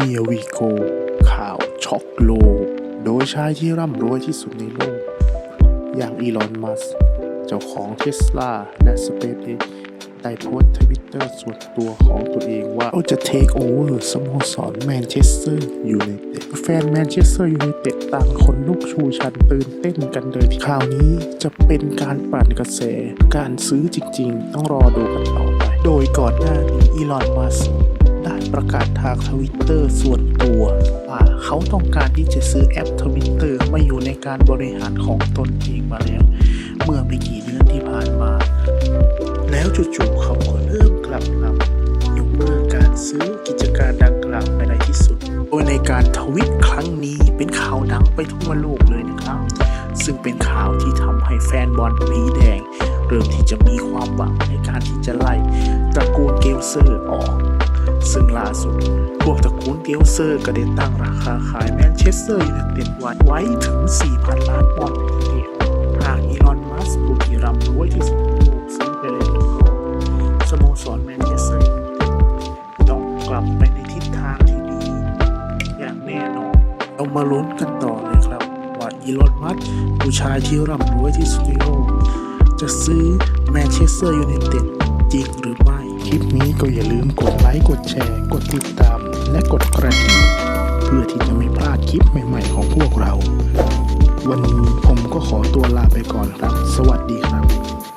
Here we go ข่าวช็อกโลก โดยชายที่ร่ำรวยที่สุดในโลก อย่างอีลอน มัสเจ้าของเทสลาและ SpaceX ได้โพสต์ทวิตเตอร์ส่วนตัวของตัวเองว่าเขาจะ take over สโมสรแมนเชสเตอร์ยูไนเต็ดแฟนแมนเชสเตอร์ยูไนเต็ดต่างคนลุกชูชันตื่นเต้นกันเลยที่ข่าวนี้จะเป็นการปั่นกระแส การซื้อจริงๆ ต้องรอดูกันต่อไป โดยก่อนหน้านี้อีลอน มัส ก์ได้ประกาศทางทวิตเตอร์ส่วนตัวว่าเขาต้องการที่จะซื้อแอปทวิตเตอร์มาอยู่ในการบริหารของตนเองมาแล้ว เมื่อไม่กี่เดือนที่ผ่านมา แล้วจู่ๆเขาก็เริ่มกลับลำยกเลิกการซื้อกิจการดังกล่าวไปในที่สุด โดยในการทวิตครั้งนี้เป็นข่าวดังไปทั่วโลกเลยนะครับ ซึ่งเป็นข่าวที่ทำให้แฟนบอลผีแดงเริ่มที่จะมีความหวังในการที่จะไล่ตระกูลเกลเซอร์ออก ซึ่งล่าสุด พวกตระกูลเกลเซอร์ก็ได้ตั้งราคาขายแมนเชสเตอร์ยูไนเต็ดไว้ไว้ถึง 4,000 ล้านปอนด์เลยทีเดียวหากอีลอน มัสก์ผู้ที่ร่ำรวยที่สุดในโลกซื้อไปเลยทุกสโมสรแมนเชสเตอร์ยูไนเต็ดต้องกลับไปในทิศทางที่ดี อย่างแน่นอนเรามาลุ้นกันต่อเลยครับ ว่าอีลอน มัสก์ผู้ชายที่ร่ำรวยที่สุดในโลกจะซื้อแมนเชสเตอร์ยูไนเต็ด จริงหรือไม่ คลิปนี้ก็อย่าลืมกดไลค์ กดแชร์ กดติดตาม และกดกระดิ่งเพื่อที่จะไม่พลาดคลิปใหม่ ๆ ของพวกเรา วันนี้ผมก็ขอตัวลาไปก่อนครับ สวัสดีครับ